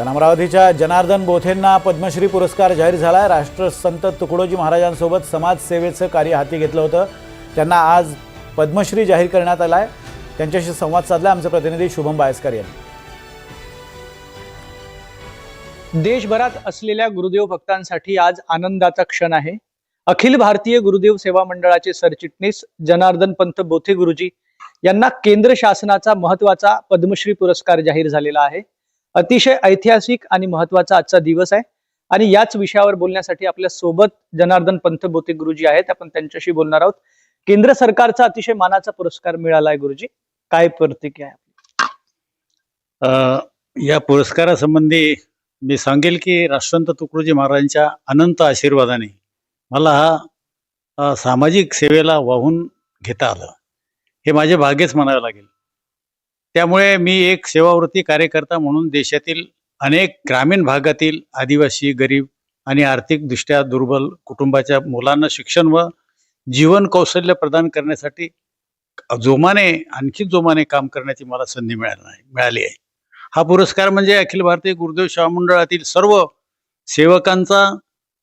तर अमरावतीच्या जनार्दन बोथेंना पद्मश्री पुरस्कार जाहीर झाला आहे राष्ट्रसंत तुकडोजी महाराजांसोबत समाजसेवेचं कार्य हाती घेतलं होतं. त्यांना आज पद्मश्री जाहीर करण्यात आला आहे त्यांच्याशी संवाद साधला आमचे प्रतिनिधी शुभम बायस्कर यांनी. देशभरात असलेल्या गुरुदेव भक्तांसाठी आज आनंदाचा क्षण आहे. अखिल भारतीय गुरुदेव सेवा मंडळाचे सरचिटणीस जनार्दन पंत बोथे गुरुजी यांना केंद्र शासनाचा महत्त्वाचा पद्मश्री पुरस्कार जाहीर झालेला आहे. अतिशय ऐतिहासिक आणि महत्त्वाचा आजचा दिवस आहे. आणि याच विषयावर बोलण्यासाठी आपल्यासोबत जनार्दन पंत बोते गुरुजी आहेत. आपण त्यांच्याशी बोलणार आहोत. केंद्र सरकारचा अतिशय मानाचा पुरस्कार मिळाला आहे गुरुजी. काय प्रतिक्रिया आहे या पुरस्कारासंबंधी मी सांगेल की राष्ट्रसंत तुकडोजी महाराजांच्या अनंत आशीर्वादाने मला हा सामाजिक सेवेला वाहून घेता आलं. हे माझे भाग्यच म्हणावे लागेल. त्यामुळे मी एक सेवावृत्ती कार्यकर्ता म्हणून देशातील अनेक ग्रामीण भागातील आदिवासी गरीब आणि आर्थिकदृष्ट्या दुर्बल कुटुंबाच्या मुलांना शिक्षण व जीवन कौशल्य प्रदान करण्यासाठी जोमाने आणखी जोमाने काम करण्याची मला संधी मिळाली मिळाली आहे. हा पुरस्कार म्हणजे अखिल भारतीय गुरुदेव सेवा मंडळातील सर्व सेवकांचा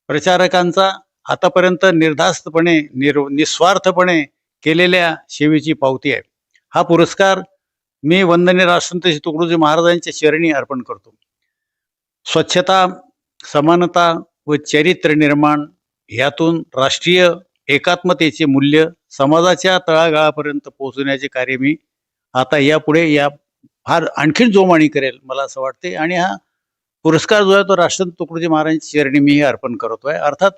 प्रचारकांचा आतापर्यंत निर्धास्तपणे निर निस्वार्थपणे केलेल्या सेवेची पावती आहे. हा पुरस्कार मी वंदनीय राष्ट्रपती तुकडोजी महाराजांच्या चरणी अर्पण करतो. स्वच्छता समानता व चरित्र निर्माण यातून राष्ट्रीय एकात्मतेचे मूल्य समाजाच्या तळागाळापर्यंत पोहोचवण्याचे कार्य मी आता यापुढे या फार आणखीन जोमाणी करेल मला असं वाटते. आणि हा पुरस्कार जो आहे तो राष्ट्रंत तुकडोजी महाराजांच्या चरणी मी अर्पण अर्पण करतोय. अर्थात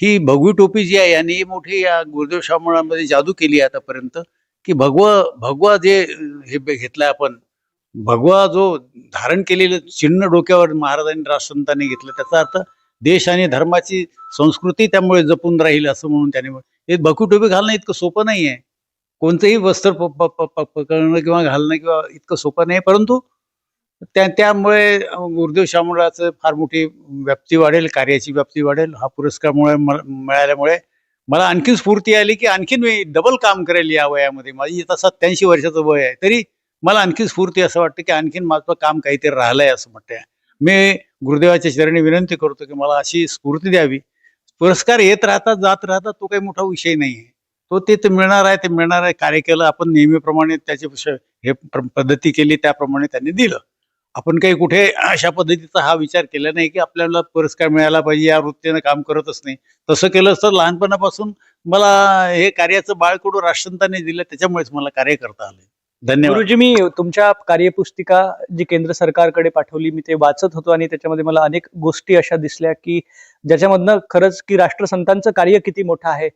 ही भगवी टोपी जी आहे यांनी मोठी या गुरुदेव शामळामध्ये जादू केली आहे आतापर्यंत. की भगवा भगवा जे हे घेतलाय आपण भगवा जो धारण केलेलं चिन्ह डोक्यावर महाराजांनी राष्ट्रसंतांनी घेतलं त्याचा अर्थ देश आणि धर्माची संस्कृती त्यामुळे जपून राहील असं म्हणून त्याने हे भगवी टोपी घालणं इतकं सोपं नाही आहे. कोणतंही वस्त्र प- पकडणं किंवा घालणं किंवा इतकं सोपं नाही परंतु त्या त्यामुळे गुरुदेव शामुळाचं फार मोठी व्याप्ती वाढेल कार्याची व्याप्ती वाढेल हा पुरस्कारमुळे मिळाल्यामुळे मला आणखीन स्फूर्ती आली की आणखीन मी डबल काम करेल या वयामध्ये. माझी आता सत्याऐंशी वर्षाचं वय आहे. तरी मला आणखीन स्फूर्ती असं वाटतं की आणखीन माझं काम काहीतरी राहिलंय असं म्हणते मी गुरुदेवाच्या चरणी विनंती करतो की मला अशी स्फूर्ती द्यावी. पुरस्कार येत राहतात जात राहतात तो काही मोठा विषय नाही आहे. तो ते ते मिळणार आहे ते मिळणार आहे. कार्य केलं आपण नेहमीप्रमाणे त्याचे हे प्र- पद्धती केली त्याप्रमाणे त्यांनी दिलं. आपण काही कुठे अशा पद्धतीचा हा विचार केला नाही की आपल्याला पुरस्कार मिळाला पाहिजे या वृत्तीनं काम करतच नाही. तसं केलं तर लहानपणापासून मला हे कार्याचं बाळकडू राष्ट्रसंतांनी दिलं त्याच्यामुळेच मला कार्य करता आले. धन्यवाद. गुरुजी मी तुमच्या कार्यपुस्तिका जी केंद्र सरकारकडे पाठवली मी ते वाचत होतो आणि त्याच्यामध्ये मला अनेक गोष्टी अशा दिसल्या की ज्याच्यामधनं खरंच की राष्ट्रसंतांचं कार्य किती मोठं आहे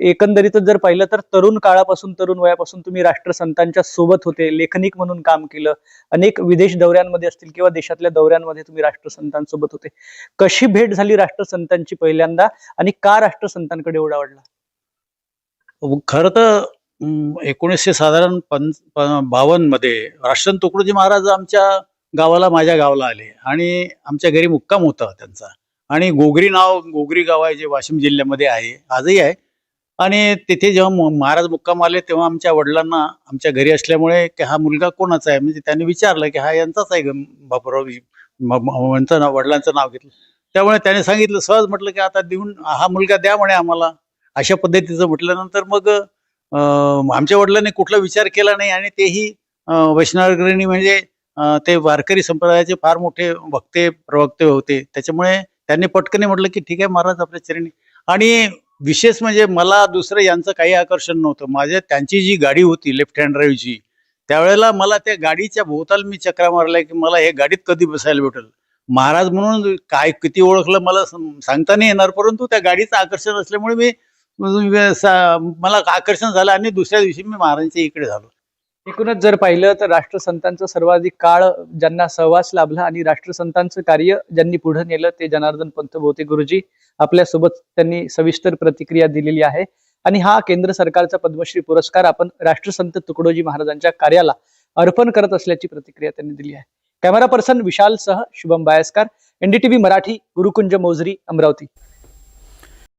एकंदरीतच जर पाहिलं तर तरुण काळापासून तरुण वयापासून तुम्ही राष्ट्रसंतांच्या सोबत होते लेखनिक म्हणून काम केलं. अनेक विदेश दौऱ्यांमध्ये असतील किंवा देशातल्या दौऱ्यांमध्ये तुम्ही राष्ट्रसंतांसोबत होते. कशी भेट झाली राष्ट्रसंतांची पहिल्यांदा आणि का राष्ट्रसंतांकडे एवढा आवडला खरं तर एकोणीसशे साधारण बावन बावन्नमध्ये राष्ट्रसंत तुकडोजी महाराज आमच्या गावाला माझ्या गावाला आले आणि आमच्या घरी मुक्काम होता त्यांचा. आणि गोगरी नाव गोगरी गाव आहे जे वाशिम जिल्ह्यामध्ये आहे आजही आहे. आणि तिथे जेव्हा महाराज मुक्काम आले तेव्हा आमच्या वडिलांना आमच्या घरी असल्यामुळे की हा मुलगा कोणाचा आहे? म्हणजे त्यांनी विचारलं की हा यांचाच आहे ग- बापूराव यांचं नाव वडिलांचं नाव घेतलं. त्यामुळे त्याने सांगितलं सहज म्हटलं की आता देऊन हा मुलगा द्या म्हणे आम्हाला. अशा पद्धतीचं म्हटल्यानंतर मग आमच्या वडिलांनी कुठला विचार केला नाही आणि तेही अं, म्हणजे ते वारकरी संप्रदायाचे फार मोठे वक्ते प्रवक्ते होते. त्याच्यामुळे त्यांनी पटकने म्हटलं की ठीक आहे महाराज आपल्या चरणी. आणि विशेष म्हणजे मला दुसरं यांचं काही आकर्षण नव्हतं. माझ्या त्यांची जी गाडी होती लेफ्ट हँड ड्राईव्हची त्यावेळेला मला त्या गाडीच्या भोवताल मी चक्रा मारल्या की मला हे गाडीत कधी बसायला भेटेल? महाराज म्हणून काय किती ओळखलं मला सांगता नाही येणार परंतु त्या गाडीचं आकर्षण असल्यामुळे मी सा- मला आकर्षण झालं आणि दुसऱ्या दिवशी मी महाराजांच्या इकडे झालो. एकूणच जर पाहिलं तर राष्ट्रसंतांचा सर्वाधिक काळ ज्यांना सहवास लाभला आणि राष्ट्रसंतांचं कार्य ज्यांनी पुढे नेलं ते जनार्दन पंत भोवते गुरुजी. आपल्यासोबत त्यांनी सविस्तर प्रतिक्रिया दिलेली आहे. आणि हा केंद्र सरकारचा पद्मश्री पुरस्कार आपण राष्ट्रसंत तुकडोजी महाराजांच्या कार्याला अर्पण करत असल्याची प्रतिक्रिया त्यांनी दिली आहे. कॅमेरा पर्सन विशाल सह शुभम बायस्कार एनडीटीव्ही मराठी गुरुकुंज मोजरी अमरावती.